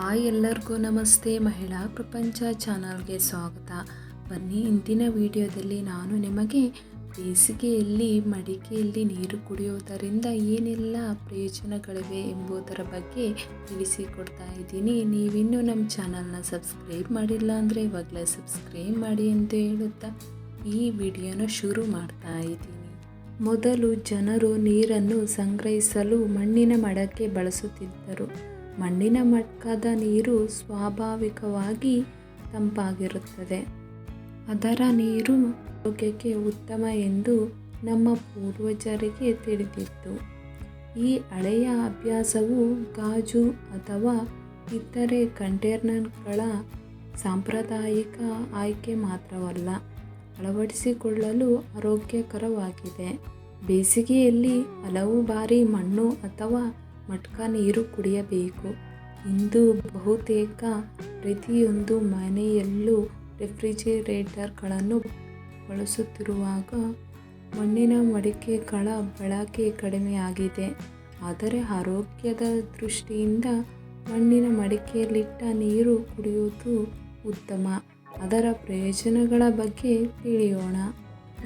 Hi ಎಲ್ಲರಿಗೂ ನಮಸ್ತೆ. ಮಹಿಳಾ ಪ್ರಪಂಚ ಚಾನಲ್ಗೆ ಸ್ವಾಗತ. ಬನ್ನಿ, ಇಂದಿನ ವಿಡಿಯೋದಲ್ಲಿ ನಾನು ನಿಮಗೆ ಬೇಸಿಗೆಯಲ್ಲಿ, ಮಡಿಕೆಯಲ್ಲಿ ನೀರು ಕುಡಿಯೋದರಿಂದ ಏನೆಲ್ಲ ಪ್ರಯೋಜನಗಳಿವೆ ಎಂಬುದರ ಬಗ್ಗೆ ತಿಳಿಸಿಕೊಡ್ತಾ ಇದ್ದೀನಿ. ನೀವಿನ್ನೂ ನಮ್ಮ ಚಾನಲ್ನ ಸಬ್ಸ್ಕ್ರೈಬ್ ಮಾಡಿಲ್ಲ ಅಂದರೆ ಇವಾಗಲೇ ಸಬ್ಸ್ಕ್ರೈಬ್ ಮಾಡಿ ಎಂದು ಹೇಳುತ್ತಾ ಈ ವಿಡಿಯೋನ ಶುರು ಮಾಡ್ತಾ ಇದ್ದೀನಿ. ಮೊದಲು ಜನರು ನೀರನ್ನು ಸಂಗ್ರಹಿಸಲು ಮಣ್ಣಿನ ಮಡಕೆ ಬಳಸುತ್ತಿದ್ದರು. ಮಣ್ಣಿನ ಮಟ್ಕದ ನೀರು ಸ್ವಾಭಾವಿಕವಾಗಿ ತಂಪಾಗಿರುತ್ತದೆ. ಅದರ ನೀರು ಆರೋಗ್ಯಕ್ಕೆ ಉತ್ತಮ ಎಂದು ನಮ್ಮ ಪೂರ್ವಜರಿಗೆ ತಿಳಿದಿತ್ತು. ಈ ಹಳೆಯ ಅಭ್ಯಾಸವು ಗಾಜು ಅಥವಾ ಇತರೆ ಕಂಟೇನರ್ಗಳ ಸಾಂಪ್ರದಾಯಿಕ ಆಯ್ಕೆ ಮಾತ್ರವಲ್ಲ, ಅಳವಡಿಸಿಕೊಳ್ಳಲು ಆರೋಗ್ಯಕರವಾಗಿದೆ. ಬೇಸಿಗೆಯಲ್ಲಿ ಹಲವು ಬಾರಿ ಮಣ್ಣು ಅಥವಾ ಮಟ್ಕ ನೀರು ಕುಡಿಯಬೇಕು. ಇಂದು ಬಹುತೇಕ ಪ್ರತಿಯೊಂದು ಮನೆಯಲ್ಲೂ ರೆಫ್ರಿಜಿರೇಟರ್ಗಳನ್ನು ಬಳಸುತ್ತಿರುವಾಗ ಮಣ್ಣಿನ ಮಡಿಕೆಗಳ ಬಳಕೆ ಕಡಿಮೆಯಾಗಿದೆ. ಆದರೆ ಆರೋಗ್ಯದ ದೃಷ್ಟಿಯಿಂದ ಮಣ್ಣಿನ ಮಡಿಕೆಯಲ್ಲಿಟ್ಟ ನೀರು ಕುಡಿಯುವುದು ಉತ್ತಮ. ಅದರ ಪ್ರಯೋಜನಗಳ ಬಗ್ಗೆ ತಿಳಿಯೋಣ.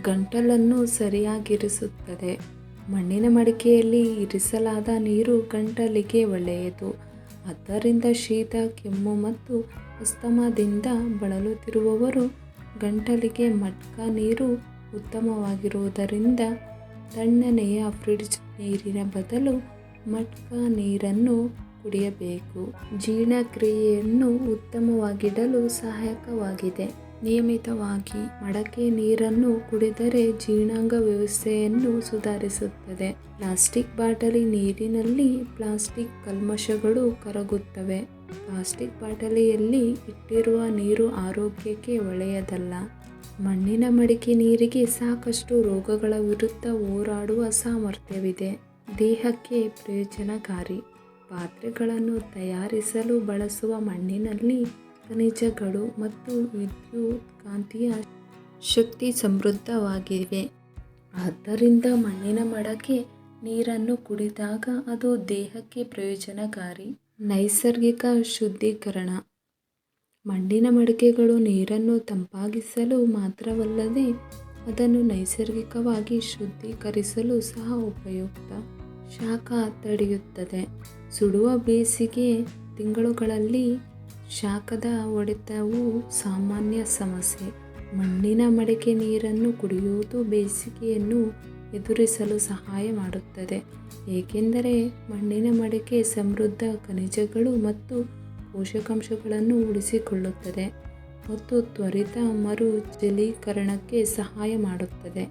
ಗಂಟಲನ್ನು ಸರಿಯಾಗಿರಿಸುತ್ತದೆ. ಮಣ್ಣಿನ ಮಡಿಕೆಯಲ್ಲಿ ಇರಿಸಲಾದ ನೀರು ಗಂಟಲಿಗೆ ಒಳ್ಳೆಯದು. ಅದರಿಂದ ಶೀತ, ಕೆಮ್ಮು ಮತ್ತು ಅಸ್ತಮದಿಂದ ಬಳಲುತ್ತಿರುವವರು ಗಂಟಲಿಗೆ ಮಟ್ಕ ನೀರು ಉತ್ತಮವಾಗಿರುವುದರಿಂದ ತಣ್ಣನೆಯ ಫ್ರಿಡ್ಜ್ ನೀರಿನ ಬದಲು ಮಟ್ಕ ನೀರನ್ನು ಕುಡಿಯಬೇಕು. ಜೀರ್ಣಕ್ರಿಯೆಯನ್ನು ಉತ್ತಮವಾಗಿಡಲು ಸಹಾಯಕವಾಗಿದೆ. ನಿಯಮಿತವಾಗಿ ಮಡಕೆ ನೀರನ್ನು ಕುಡಿದರೆ ಜೀರ್ಣಾಂಗ ವ್ಯವಸ್ಥೆಯನ್ನು ಸುಧಾರಿಸುತ್ತದೆ. ಪ್ಲಾಸ್ಟಿಕ್ ಬಾಟಲಿ ನೀರಿನಲ್ಲಿ ಪ್ಲಾಸ್ಟಿಕ್ ಕಲ್ಮಶಗಳು ಕರಗುತ್ತವೆ. ಪ್ಲಾಸ್ಟಿಕ್ ಬಾಟಲಿಯಲ್ಲಿ ಇಟ್ಟಿರುವ ನೀರು ಆರೋಗ್ಯಕ್ಕೆ ಒಳ್ಳೆಯದಲ್ಲ. ಮಣ್ಣಿನ ಮಡಿಕೆ ನೀರಿಗೆ ಸಾಕಷ್ಟು ರೋಗಗಳ ವಿರುದ್ಧ ಹೋರಾಡುವ ಸಾಮರ್ಥ್ಯವಿದೆ. ದೇಹಕ್ಕೆ ಪ್ರಯೋಜನಕಾರಿ. ಪಾತ್ರೆಗಳನ್ನು ತಯಾರಿಸಲು ಬಳಸುವ ಮಣ್ಣಿನಲ್ಲಿ ಖನಿಜಗಳು ಮತ್ತು ವಿದ್ಯುತ್ ಕಾಂತೀಯ ಶಕ್ತಿ ಸಮೃದ್ಧವಾಗಿವೆ. ಆದ್ದರಿಂದ ಮಣ್ಣಿನ ಮಡಕೆ ನೀರನ್ನು ಕುಡಿದಾಗ ಅದು ದೇಹಕ್ಕೆ ಪ್ರಯೋಜನಕಾರಿ. ನೈಸರ್ಗಿಕ ಶುದ್ಧೀಕರಣ. ಮಣ್ಣಿನ ಮಡಕೆಗಳು ನೀರನ್ನು ತಂಪಾಗಿಸಲು ಮಾತ್ರವಲ್ಲದೆ ಅದನ್ನು ನೈಸರ್ಗಿಕವಾಗಿ ಶುದ್ಧೀಕರಿಸಲು ಸಹ ಉಪಯುಕ್ತ. ಶಾಖ ತಡೆಯುತ್ತದೆ. ಸುಡುವ ಬೇಸಿಗೆ ತಿಂಗಳುಗಳಲ್ಲಿ ಶಾಖದ ಹೊಡೆತವು ಸಾಮಾನ್ಯ ಸಮಸ್ಯೆ. ಮಣ್ಣಿನ ಮಡಿಕೆ ನೀರನ್ನು ಕುಡಿಯುವುದು ಬೇಸಿಗೆಯನ್ನು ಎದುರಿಸಲು ಸಹಾಯ ಮಾಡುತ್ತದೆ. ಏಕೆಂದರೆ ಮಣ್ಣಿನ ಮಡಿಕೆ ಸಮೃದ್ಧ ಖನಿಜಗಳು ಮತ್ತು ಪೋಷಕಾಂಶಗಳನ್ನು ಉಳಿಸಿಕೊಳ್ಳುತ್ತದೆ ಮತ್ತು ತ್ವರಿತ ಮರು ಜಲೀಕರಣಕ್ಕೆ ಸಹಾಯ ಮಾಡುತ್ತದೆ.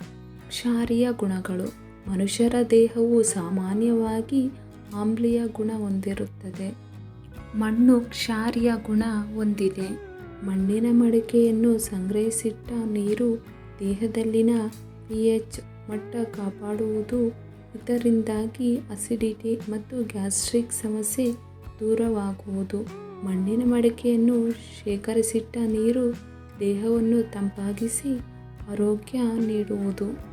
ಕ್ಷಾರೀಯ ಗುಣಗಳು. ಮನುಷ್ಯರ ದೇಹವು ಸಾಮಾನ್ಯವಾಗಿ ಆಮ್ಲೀಯ ಗುಣ ಹೊಂದಿರುತ್ತದೆ. ಮಣ್ಣು ಕ್ಷಾರೀಯ ಗುಣ ಹೊಂದಿದೆ. ಮಣ್ಣಿನ ಮಡಿಕೆಯನ್ನು ಸಂಗ್ರಹಿಸಿಟ್ಟ ನೀರು ದೇಹದಲ್ಲಿನ ಪಿ ಎಚ್ ಮಟ್ಟ ಕಾಪಾಡುವುದು. ಇದರಿಂದಾಗಿ ಅಸಿಡಿಟಿ ಮತ್ತು ಗ್ಯಾಸ್ಟ್ರಿಕ್ ಸಮಸ್ಯೆ ದೂರವಾಗುವುದು. ಮಣ್ಣಿನ ಮಡಿಕೆಯನ್ನು ಶೇಖರಿಸಿಟ್ಟ ನೀರು ದೇಹವನ್ನು ತಂಪಾಗಿಸಿ ಆರೋಗ್ಯ ನೀಡುವುದು.